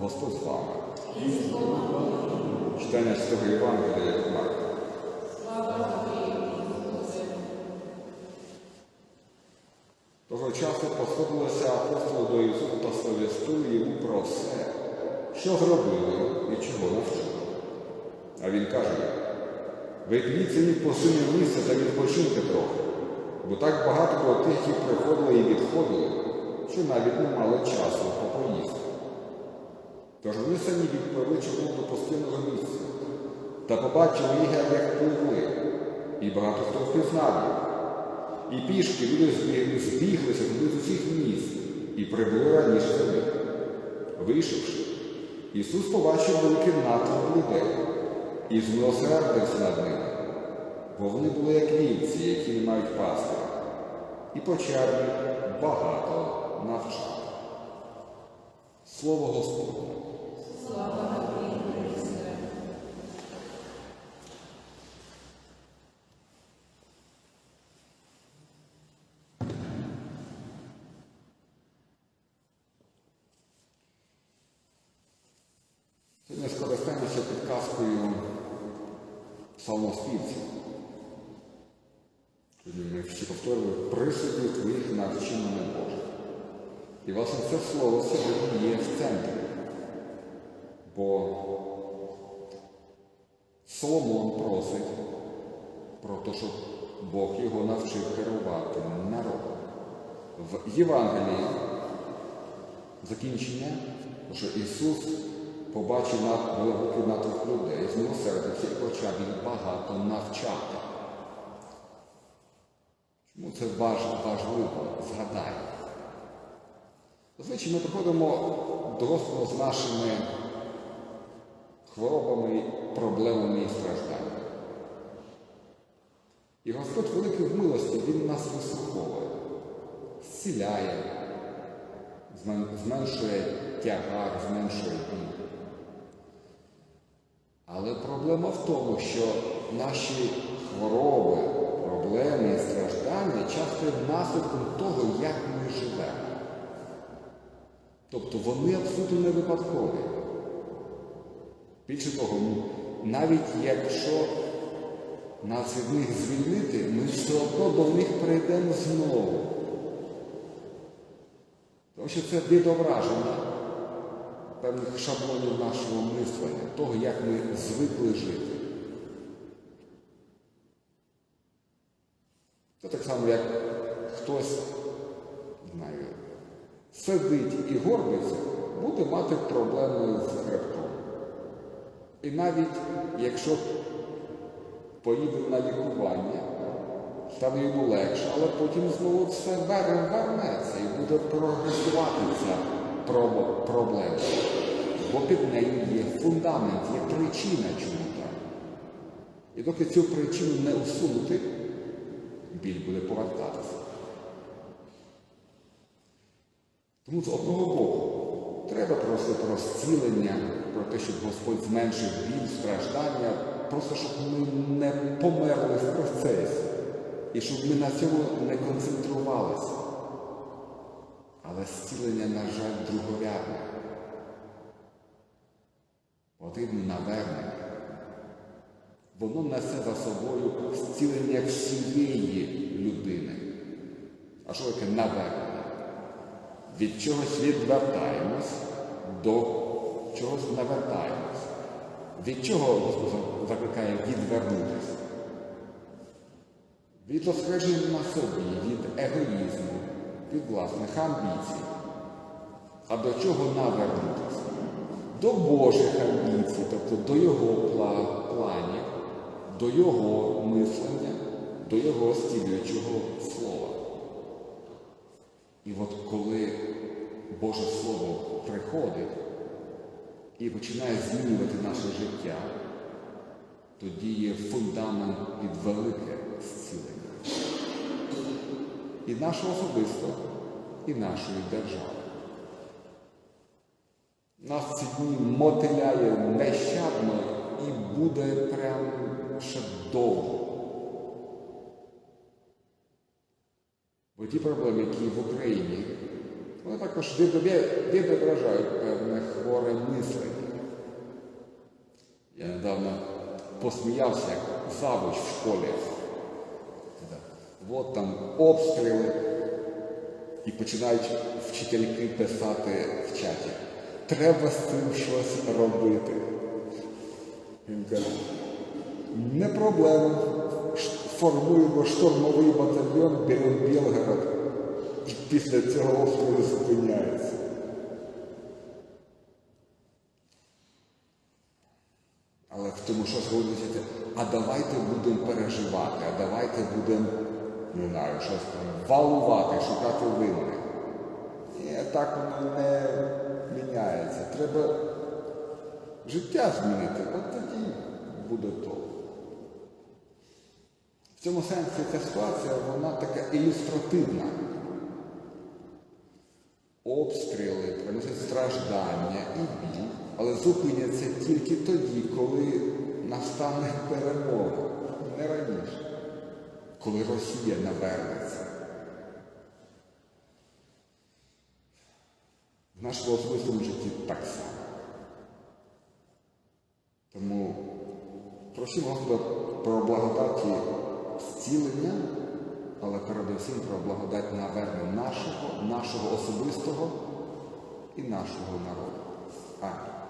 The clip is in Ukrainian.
Господь з вами. Читання Святого Євангелія від Марка. Того часу посходилися апостоли до Ісуса та сповістили йому про все, що зробили і чого навчили. А він каже їм, ви дивіться від посильне місце та відпочиньте трохи, бо так багато було тих, які приходили і відходили, що навіть не мали часу попоїсти. Тож вони самі відпливли човном до місця та побачили їх, як пливли, і багато хто впізнав їх. І пішки люди збігли- збіглися з усіх міст і прибули раніше за них. Вийшовши, Ісус побачив великий натовп людей і змилосердився над ними, бо вони були як вівці, які не мають пастиря, і почав багато навчати. Слово Господне. Сьогодні скористаємося підказкою псалмоспівців. Сьогодні ми всі повторюємо присуді твоїх навчи мене Боже. І власне це слово сьогодні є в центрі. Бо Соломон просить про те, щоб Бог його навчив керувати народом. В Євангелії закінчення, що Ісус побачив над великий натовп людей, змилосердився і почав їх багато навчати. Чому це важливо? Згадайте. Зазвичай ми приходимо до Господа з нашими хворобами, проблемами і стражданнями. І Господь великий в милості, Він нас вислуховує, зціляє, зменшує тягар, зменшує біль. Але проблема в тому, що наші хвороби, проблеми і страждання часто є наслідком того, як ми живемо. Тобто вони абсолютно не випадкові. Більше того, ну, навіть якщо нас від них звільнити, ми все одно до них прийдемо знову. Тому що це відображення певних шаблонів нашого мислення, того, як ми звикли жити. Це так само, як хтось, знаю, сидить і горбиться, буде мати проблеми з хребтом. І навіть якщо поїде на лікування, стане йому легше, але потім знову все вернеться і буде прогресувати ця проблема. Бо під нею є фундамент, є причина, чому так. І доки цю причину не усунути, біль буде повертатися. Тому з одного боку треба просити про зцілення, про те, щоб Господь зменшив біль, страждання, просто щоб ми не померли в процесі і щоб ми на цьому не концентрувалися. Але зцілення, на жаль, другорядне. Потрібно навернення. Воно несе за собою зцілення всієї людини. А що таке навернення? Від чогось відвертаємось, до чогось навертаємось. Від чого Господь закликає відвернутися? Від розкреження на собі, від егоїзму, від власних амбіцій. А до чого навернутися? До Божих амбіцій, тобто до Його планів, до Його мислення, до Його стілюючого слова. І от коли Боже Слово приходить і починає змінювати наше життя, тоді є фундамент під велике зцілення. І нашого особистого, і нашої держави. Нас ці дні мотиляє нещадно і буде прям ще довго. Бо ті проблеми, які в Україні також відображають певне хворе мислення. Я недавно посміявся, як завуч в школі. От там обстріли, і починають вчительки писати в чаті. Треба з цим щось робити. Він каже, не проблема. Формуємо штурмовий батальйон, Білгород, після цього обстріли зупиняється. Але в тому що згодиться, а давайте будемо переживати, а давайте будемо, не знаю, щось там валувати, шукати винних. Ні, так воно не міняється. Треба життя змінити, от тоді буде то. В цьому сенсі ця ситуація, вона така ілюстративна. Обстріли приносять страждання і біль, але зупиняться тільки тоді, коли настане перемога, не раніше, коли Росія навернеться. В нашому особистому житті так само. Тому просимо Господа про благодаті зцілення, але передусім про благодать навернення нашого особистого і нашого народу. Амінь.